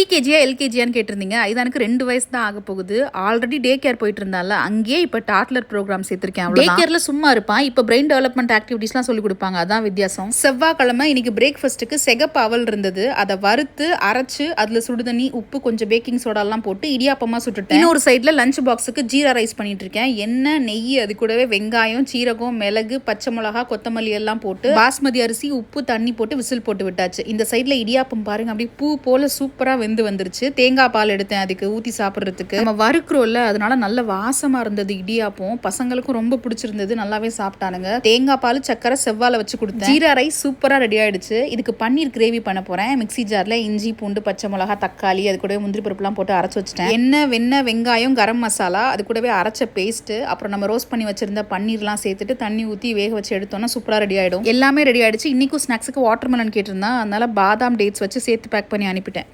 Pre கேஜியா எல்கேஜியான்னு கேட்டிருந்தீங்க. ஐதானுக்கு ரெண்டு வயசு தான் ஆக போகுது. ஆல்ரெடி டே கேர் போயிட்டு இருந்தால அங்கேயே இப்போ டாட்லர் ப்ரோக்ராம் சேர்த்திருக்கேன் டே கேர்ல சும்மா இருப்பான் இப்போ பிரெயின் டெவலப்மெண்ட் ஆக்டிவிட்டிஸ்லாம் சொல்லி கொடுப்பாங்க. அதான் வித்தியாசம். செவ்வாய்க்கிழமை இன்னைக்கு பிரேக்ஃபாஸ்ட்டுக்கு செகப்பு அவல் இருந்தது. அதை வறுத்து அரைச்சு அதுல சுடுதண்ணி உப்பு கொஞ்சம் பேக்கிங் சோடாலாம் போட்டு இடியாப்பமா சுட்டுட்டேன். இன்னொரு சைடில் லஞ்ச் பாக்ஸுக்கு ஜீரா ரைஸ் பண்ணிட்டு இருக்கேன். எண்ணெய் நெய் அது கூடவே வெங்காயம் சீரகம் மிளகு பச்சை மிளகா கொத்தமல்லி எல்லாம் போட்டு பாஸ்மதி அரிசி உப்பு தண்ணி போட்டு விசில் போட்டு விட்டாச்சு. இந்த சைடில் இடியாப்பம் பாருங்க. அப்படியே பூ போல சூப்பரா வெந்து வந்துருச்சு. தேங்காய் பால் எடுத்தேன் அதுக்கு ஊற்றி சாப்பிட்றதுக்கு. நம்ம வறுக்கிறோம்ல அதனால நல்ல வாசமாக இருந்தது இடியாப்பம். பசங்களுக்கும் ரொம்ப பிடிச்சிருந்தது நல்லாவே சாப்பிட்டானுங்க. தேங்காய் பால் சக்கரை செவ்வாழை வச்சு கொடுத்தேன். ஜீரா ரைஸ் சூப்பராக ரெடி ஆயிடுச்சு. இதுக்கு பன்னீர் கிரேவி பண்ண போகிறேன் மிக்ஸி ஜாரில் இஞ்சி பூண்டு பச்சை மிளகா தக்காளி அது கூடவே முந்திரி பருப்புலாம் போட்டு அரைச்சி வச்சிட்டேன். எண்ணெய் வெண்ணெய் வெங்காயம் கரம் மசாலா அது கூடவே அரைச்ச பேஸ்ட்டு அப்புறம் நம்ம ரோஸ்ட் பண்ணி வச்சிருந்த பன்னீர்லாம் சேர்த்துட்டு தண்ணி ஊற்றி வேக வச்சு எடுத்தோம்னா சூப்பராக ரெடி ஆகிடும் எல்லாமே ரெடி ஆயிடுச்சு. இன்னைக்கும் ஸ்நாக்ஸுக்கு வாட்டர் மெலன் கேட்டிருந்தா அதனால பாதாம் டேட்ஸ் வச்சு சேர்த்து பேக் பண்ணி அனுப்பிட்டேன்.